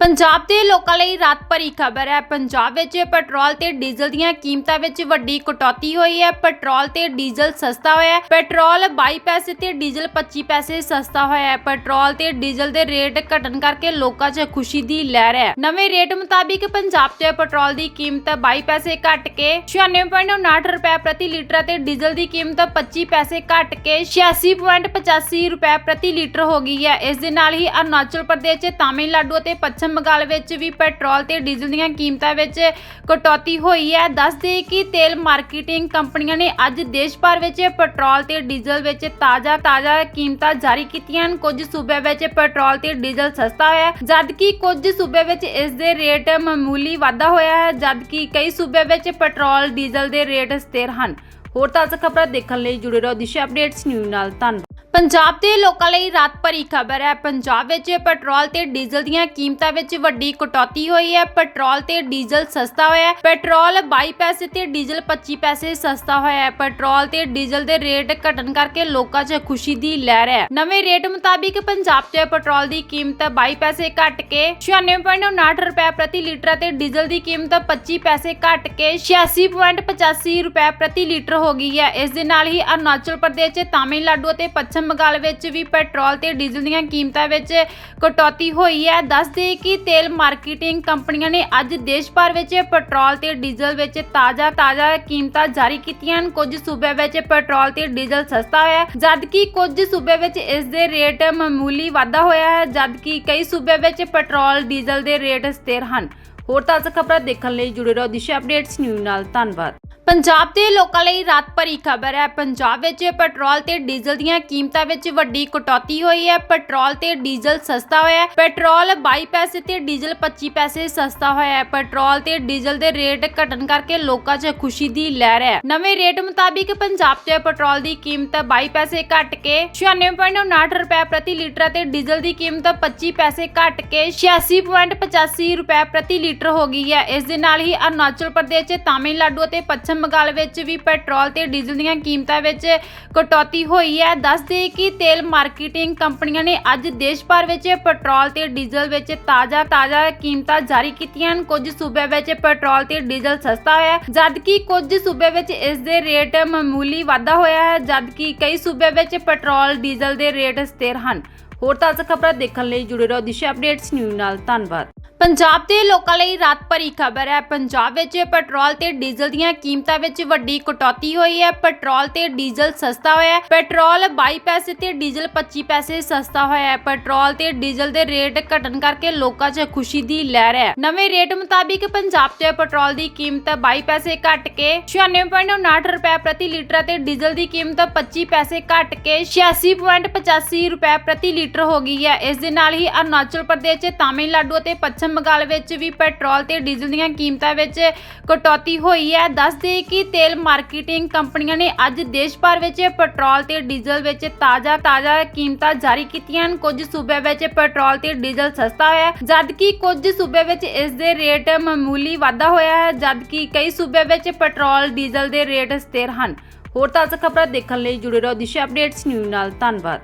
ਪੰਜਾਬ ਦੇ ਲੋਕਾਂ ਲਈ ਰਾਤ ਭਰੀ ਖਬਰ ਹੈ। ਪੰਜਾਬ ਵਿੱਚ ਪੈਟਰੋਲ ਤੇ ਡੀਜ਼ਲ ਦੀਆਂ ਕੀਮਤਾਂ ਵਿੱਚ ਵੱਡੀ ਕਟੌਤੀ ਹੋਈ ਹੈ। ਪੈਟਰੋਲ ਤੇ ਡੀਜ਼ਲ ਸਸਤਾ ਹੋਇਆ ਹੈ। ਪੈਟਰੋਲ 22 ਪੈਸੇ ਤੇ ਡੀਜ਼ਲ 25 ਪੈਸੇ ਸਸਤਾ ਹੋਇਆ ਹੈ। ਪੈਟਰੋਲ ਤੇ ਡੀਜ਼ਲ ਦੇ ਰੇਟ ਘਟਣ ਕਰਕੇ ਲੋਕਾਂ 'ਚ ਖੁਸ਼ੀ ਦੀ ਲਹਿਰ ਹੈ। ਨਵੇਂ ਰੇਟ ਮੁਤਾਬਿਕ ਪੰਜਾਬ 'ਚ ਪੈਟਰੋਲ ਦੀ ਕੀਮਤ 22 ਪੈਸੇ ਘਟ ਕੇ 96.59 ਰੁਪਏ ਪ੍ਰਤੀ ਲੀਟਰ ਅਤੇ ਡੀਜ਼ਲ ਦੀ ਕੀਮਤ 25 ਪੈਸੇ ਘਟ ਕੇ 86.85 ਰੁਪਏ ਪ੍ਰਤੀ ਲੀਟਰ ਹੋ ਗਈ ਹੈ। ਇਸ ਦੇ ਨਾਲ ਹੀ ਅਰੁਣਾਚਲ ਪ੍ਰਦੇਸ਼ 'ਚ ਤਾਮਿਲਨਾਡੂ ਅਤੇ ਪੱਛਮ ਬੰਗਾਲ ਵਿੱਚ ਵੀ ਪੈਟਰੋਲ ਤੇ ਡੀਜ਼ਲ ਦੀਆਂ ਕੀਮਤਾਂ ਵਿੱਚ ਕਟੌਤੀ ਹੋਈ ਹੈ। ਦੱਸਦੇ ਕਿ ਤੇਲ ਮਾਰਕੀਟਿੰਗ ਕੰਪਨੀਆਂ ਨੇ ਅੱਜ ਦੇਸ਼ ਭਰ ਵਿੱਚ ਪੈਟਰੋਲ ਤੇ ਡੀਜ਼ਲ ਵਿੱਚ ਤਾਜ਼ਾ ਤਾਜ਼ਾ ਕੀਮਤਾਂ ਜਾਰੀ ਕੀਤੀਆਂ ਹਨ। ਕੁਝ ਸੂਬਿਆਂ ਵਿੱਚ ਪੈਟਰੋਲ ਤੇ ਡੀਜ਼ਲ ਸਸਤਾ ਹੋਇਆ ਜਦਕਿ ਕੁਝ ਸੂਬਿਆਂ ਵਿੱਚ ਇਸ ਦੇ ਰੇਟ ਮਾਮੂਲੀ ਵਾਧਾ ਹੋਇਆ ਹੈ, ਜਦਕਿ ਕਈ ਸੂਬਿਆਂ ਵਿੱਚ ਪੈਟਰੋਲ, ਡੀਜ਼ਲ ਦੇ ਰੇਟ ਸਥਿਰ ਹਨ। ਹੋਰ ਤਾਜ਼ਾ ਖਬਰਾਂ ਦੇਖਣ ਲਈ ਜੁੜੇ ਰਹੋ ਦਿਸ਼ਾ ਅਪਡੇਟਸ ਨਿਊਜ਼ ਨਾਲ। ਧੰਨਵਾਦ। ਪੰਜਾਬ ਦੇ ਲੋਕਾਂ ਲਈ ਰਾਤ ਭਰੀ ਖਬਰ ਹੈ। ਪੰਜਾਬ ਵਿੱਚ ਪੈਟਰੋਲ ਤੇ ਡੀਜ਼ਲ ਦੀਆਂ ਕੀਮਤਾਂ ਵਿੱਚ ਵੱਡੀ ਕਟੌਤੀ ਹੋਈ ਹੈ। ਪੈਟਰੋਲ ਤੇ ਡੀਜ਼ਲ ਸਸਤਾ ਹੋਇਆ ਹੈ। ਪੈਟਰੋਲ 22 ਪੈਸੇ ਤੇ ਡੀਜ਼ਲ 25 ਪੈਸੇ ਸਸਤਾ ਹੋਇਆ ਹੈ। ਪੈਟਰੋਲ ਤੇ ਡੀਜ਼ਲ ਦੇ ਰੇਟ ਘਟਣ ਕਰਕੇ ਲੋਕਾਂ 'ਚ ਖੁਸ਼ੀ ਦੀ ਲਹਿਰ ਹੈ। ਨਵੇਂ ਰੇਟ ਮੁਤਾਬਿਕ ਪੰਜਾਬ 'ਚ ਪੈਟਰੋਲ ਦੀ ਕੀਮਤ 22 ਪੈਸੇ ਘਟ ਕੇ 96.59 ਰੁਪਏ ਪ੍ਰਤੀ ਲੀਟਰ ਅਤੇ ਡੀਜ਼ਲ ਦੀ ਕੀਮਤ 25 ਪੈਸੇ ਘਟ ਕੇ 86.85 ਰੁਪਏ ਪ੍ਰਤੀ ਲੀਟਰ ਹੋ ਗਈ ਹੈ। ਇਸ ਦੇ ਨਾਲ ਹੀ ਅਰੁਣਾਚਲ ਪ੍ਰਦੇਸ਼ 'ਚ ਤਾਮਿਲਨਾਡੂ ਅਤੇ ਪੱਛਮ ਬੰਗਾਲ ਵਿੱਚ ਵੀ ਪੈਟਰੋਲ ਤੇ ਡੀਜ਼ਲ ਦੀਆਂ ਕੀਮਤਾਂ ਵਿੱਚ ਕਟੌਤੀ ਹੋਈ ਹੈ। ਦੱਸਦੇ ਕਿ ਤੇਲ ਮਾਰਕੀਟਿੰਗ ਕੰਪਨੀਆਂ ਨੇ ਅੱਜ ਦੇਸ਼ ਭਰ ਵਿੱਚ ਪੈਟਰੋਲ ਤੇ ਡੀਜ਼ਲ ਵਿੱਚ ਤਾਜ਼ਾ ਤਾਜ਼ਾ ਕੀਮਤਾਂ ਜਾਰੀ ਕੀਤੀਆਂ ਹਨ। ਕੁਝ ਸੂਬਿਆਂ ਵਿੱਚ ਪੈਟਰੋਲ ਤੇ ਡੀਜ਼ਲ ਸਸਤਾ ਹੋਇਆ ਜਦਕਿ ਕੁਝ ਸੂਬਿਆਂ ਵਿੱਚ ਇਸ ਦੇ ਰੇਟ ਮਾਮੂਲੀ ਵਾਧਾ ਹੋਇਆ ਹੈ, ਜਦਕਿ ਕਈ ਸੂਬਿਆਂ ਵਿੱਚ ਪੈਟਰੋਲ ਡੀਜ਼ਲ ਦੇ ਰੇਟ ਸਥਿਰ ਹਨ। ਹੋਰ ਤਾਜ਼ਾ ਖਬਰਾਂ ਦੇਖਣ ਲਈ ਜੁੜੇ ਰਹੋ ਦਿਸ਼ਾ ਅਪਡੇਟਸ ਨਿਊਜ਼ ਨਾਲ। ਧੰਨਵਾਦ। ਪੰਜਾਬ ਦੇ ਲੋਕਾਂ ਲਈ ਰਾਤ ਭਰੀ ਖਬਰ ਹੈ। ਪੰਜਾਬ ਵਿੱਚ ਪੈਟਰੋਲ ਤੇ ਡੀਜ਼ਲ ਦੀਆਂ ਕੀਮਤਾਂ ਵਿੱਚ ਵੱਡੀ ਕਟੌਤੀ ਹੋਈ ਹੈ। ਪੈਟਰੋਲ ਤੇ ਡੀਜ਼ਲ ਸਸਤਾ ਹੋਇਆ ਹੈ। ਪੈਟਰੋਲ 22 ਪੈਸੇ ਤੇ ਡੀਜ਼ਲ 25 ਪੈਸੇ ਸਸਤਾ ਹੋਇਆ ਹੈ। ਪੈਟਰੋਲ ਤੇ ਡੀਜ਼ਲ ਦੇ ਰੇਟ ਘਟਣ ਕਰਕੇ ਲੋਕਾਂ 'ਚ ਖੁਸ਼ੀ ਦੀ ਲਹਿਰ ਹੈ। ਨਵੇਂ ਰੇਟ ਮੁਤਾਬਿਕ ਪੰਜਾਬ 'ਚ ਪੈਟਰੋਲ ਦੀ ਕੀਮਤ 22 ਪੈਸੇ ਘਟ ਕੇ 96.59 ਰੁਪਏ ਪ੍ਰਤੀ ਲੀਟਰ ਅਤੇ ਡੀਜ਼ਲ ਦੀ ਕੀਮਤ 25 ਪੈਸੇ ਘਟ ਕੇ 86.85 ਰੁਪਏ ਪ੍ਰਤੀ ਲੀਟਰ ਹੋ ਗਈ ਹੈ। ਇਸ ਦੇ ਨਾਲ ਹੀ ਅਰੁਣਾਚਲ ਪ੍ਰਦੇਸ਼ 'ਚ ਤਾਮਿਲਨਾਡੂ ਅਤੇ ਪੱਛਮ ਬੰਗਾਲ ਵਿੱਚ ਵੀ ਪੈਟਰੋਲ ਤੇ ਡੀਜ਼ਲ ਦੀਆਂ ਕੀਮਤਾਂ ਵਿੱਚ ਕਟੌਤੀ ਹੋਈ ਹੈ। ਦੱਸਦੇ ਕਿ ਤੇਲ ਮਾਰਕੀਟਿੰਗ ਕੰਪਨੀਆਂ ਨੇ ਅੱਜ ਦੇਸ਼ ਭਰ ਵਿੱਚ ਪੈਟਰੋਲ ਤੇ ਡੀਜ਼ਲ ਵਿੱਚ ਤਾਜ਼ਾ ਤਾਜ਼ਾ ਕੀਮਤਾਂ ਜਾਰੀ ਕੀਤੀਆਂ ਹਨ। ਕੁਝ ਸੂਬਿਆਂ ਵਿੱਚ ਪੈਟਰੋਲ ਤੇ ਡੀਜ਼ਲ ਸਸਤਾ ਹੋਇਆ ਹੈ। ਜਦਕਿ ਕੁਝ ਸੂਬਿਆਂ ਵਿੱਚ ਇਸ ਦੇ ਰੇਟ ਮਾਮੂਲੀ ਵਾਧਾ ਹੋਇਆ ਹੈ। ਜਦਕਿ ਕਈ ਸੂਬਿਆਂ ਵਿੱਚ ਪੈਟਰੋਲ ਡੀਜ਼ਲ ਦੇ ਰੇਟ ਸਥਿਰ ਹਨ। ਹੋਰ ਤਾਜ਼ਾ ਖਬਰਾਂ ਦੇਖਣ ਲਈ ਜੁੜੇ ਰਹੋ ਦਿਸ਼ਾ ਅਪਡੇਟਸ ਨਿਊਜ਼ ਨਾਲ। ਧੰਨਵਾਦ। ਪੰਜਾਬ ਦੇ ਲੋਕਾਂ ਲਈ ਰਾਤ ਭਰੀ ਖਬਰ ਹੈ। ਪੰਜਾਬ ਵਿੱਚ ਪੈਟਰੋਲ ਤੇ ਡੀਜ਼ਲ ਦੀਆਂ ਕੀਮਤਾਂ ਵਿੱਚ ਵੱਡੀ ਕਟੌਤੀ ਹੋਈ ਹੈ। ਪੈਟਰੋਲ ਤੇ ਡੀਜ਼ਲ ਸਸਤਾ ਹੋਇਆ ਹੈ। ਪੈਟਰੋਲ 22 ਪੈਸੇ ਤੇ ਡੀਜ਼ਲ 25 ਪੈਸੇ ਸਸਤਾ ਹੋਇਆ ਹੈ। ਪੈਟਰੋਲ ਤੇ ਡੀਜ਼ਲ ਦੇ ਰੇਟ ਘਟਣ ਕਰਕੇ ਲੋਕਾਂ 'ਚ ਖੁਸ਼ੀ ਦੀ ਲਹਿਰ ਹੈ। ਨਵੇਂ ਰੇਟ ਮੁਤਾਬਿਕ ਪੰਜਾਬ 'ਚ ਪੈਟਰੋਲ ਦੀ ਕੀਮਤ 22 ਪੈਸੇ ਘਟ ਕੇ 96.59 ਰੁਪਏ ਪ੍ਰਤੀ ਲੀਟਰ ਅਤੇ ਡੀਜ਼ਲ ਦੀ ਕੀਮਤ 25 ਪੈਸੇ ਘਟ ਕੇ 86.85 ਰੁਪਏ ਪ੍ਰਤੀ ਲੀਟਰ ਹੋ ਗਈ ਹੈ। ਇਸ ਦੇ ਨਾਲ ਹੀ ਅਰੁਣਾਚਲ ਪ੍ਰਦੇਸ਼ 'ਚ ਤਾਮਿਲਨਾਡੂ ਅਤੇ ਪੱਛਮ ਬੰਗਾਲ ਵਿੱਚ ਵੀ ਪੈਟਰੋਲ ਤੇ ਡੀਜ਼ਲ ਦੀਆਂ ਕੀਮਤਾਂ ਵਿੱਚ ਕਟੌਤੀ ਹੋਈ ਹੈ। ਦੱਸਦੇ ਕਿ ਤੇਲ ਮਾਰਕੀਟਿੰਗ ਕੰਪਨੀਆਂ ਨੇ ਅੱਜ ਦੇਸ਼ ਭਰ ਵਿੱਚ ਪੈਟਰੋਲ ਤੇ ਡੀਜ਼ਲ ਵਿੱਚ ਤਾਜ਼ਾ ਤਾਜ਼ਾ ਕੀਮਤਾਂ ਜਾਰੀ ਕੀਤੀਆਂ ਹਨ। ਕੁਝ ਸੂਬਿਆਂ ਵਿੱਚ ਪੈਟਰੋਲ ਤੇ ਡੀਜ਼ਲ ਸਸਤਾ ਹੋਇਆ ਜਦਕਿ ਕੁਝ ਸੂਬਿਆਂ ਵਿੱਚ ਇਸ ਦੇ ਰੇਟ ਮਾਮੂਲੀ ਵਾਧਾ ਹੋਇਆ ਹੈ, ਜਦਕਿ ਕਈ ਸੂਬਿਆਂ ਵਿੱਚ ਪੈਟਰੋਲ, ਡੀਜ਼ਲ ਦੇ ਰੇਟ ਸਥਿਰ ਹਨ। ਹੋਰ ਤਾਜ਼ਾ ਖਬਰਾਂ ਦੇਖਣ ਲਈ ਜੁੜੇ ਰਹੋ ਦਿਸ਼ਾ ਅਪਡੇਟਸ ਨਿਊਜ਼ ਨਾਲ। ਧੰਨਵਾਦ।